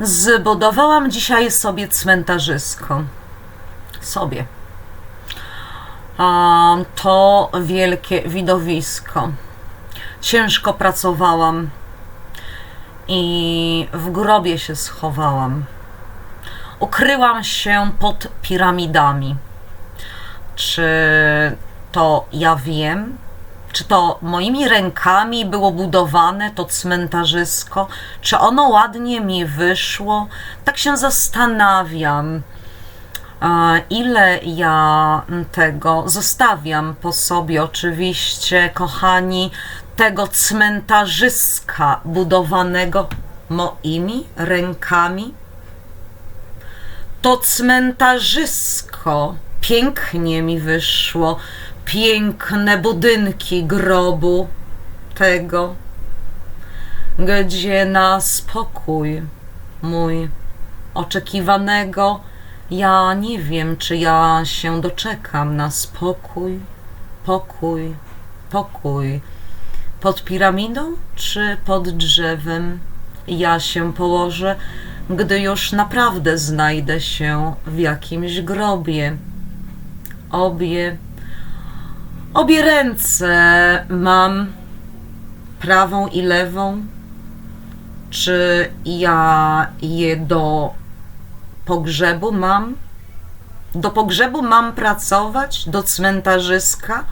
Zbudowałam dzisiaj sobie cmentarzysko. Sobie. To wielkie widowisko. Ciężko pracowałam i w grobie się schowałam. Ukryłam się pod piramidami. Czy to ja wiem? Czy to moimi rękami było budowane to cmentarzysko? Czy ono ładnie mi wyszło? Tak się zastanawiam, ile ja tego zostawiam po sobie. Oczywiście, kochani, tego cmentarzyska budowanego moimi rękami. To cmentarzysko pięknie mi wyszło piękne budynki grobu tego, gdzie na spokój mój oczekiwanego, ja nie wiem, czy ja się doczekam na spokój, pokój, pokój. Pod piramidą czy pod drzewem ja się położę, gdy już naprawdę znajdę się w jakimś grobie. Obie Obie ręce mam, prawą i lewą. Czy ja je do pogrzebu mam? Do pogrzebu mam pracować? Do cmentarzyska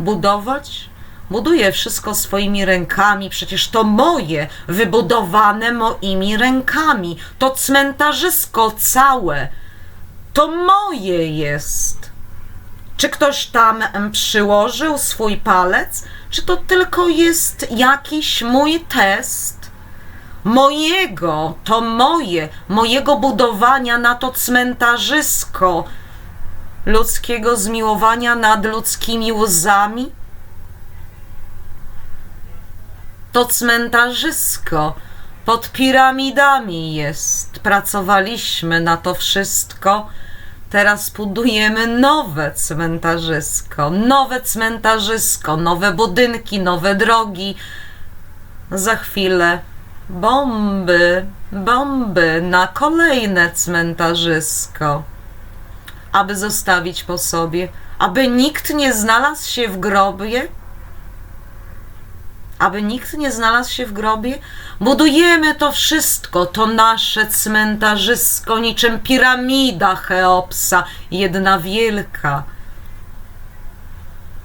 budować? Buduję wszystko swoimi rękami, przecież to moje, wybudowane moimi rękami. To cmentarzysko całe, to moje jest. Czy ktoś tam przyłożył swój palec? Czy to tylko jest jakiś mój test? Mojego, to moje, mojego budowania na to cmentarzysko, ludzkiego zmiłowania nad ludzkimi łzami? To cmentarzysko pod piramidami jest. Pracowaliśmy na to wszystko. Teraz budujemy nowe cmentarzysko, nowe cmentarzysko, nowe budynki, nowe drogi. Za chwilę bomby, bomby na kolejne cmentarzysko, aby zostawić po sobie, aby nikt nie znalazł się w grobie aby nikt nie znalazł się w grobie? Budujemy to wszystko, to nasze cmentarzysko, niczym piramida Cheopsa, jedna wielka.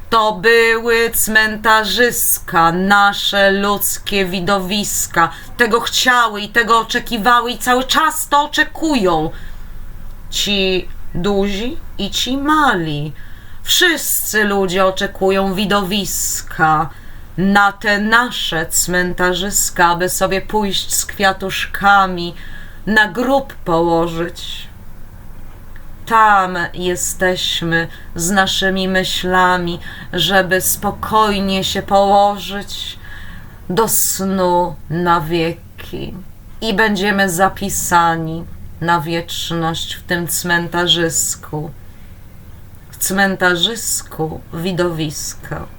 To były cmentarzyska, nasze ludzkie widowiska. Tego chciały i tego oczekiwały i cały czas to oczekują. Ci duzi i ci mali. Wszyscy ludzie oczekują widowiska na te nasze cmentarzyska, aby sobie pójść z kwiatuszkami, na grób położyć. Tam jesteśmy z naszymi myślami, żeby spokojnie się położyć do snu na wieki i będziemy zapisani na wieczność w tym cmentarzysku. W cmentarzysku widowiska.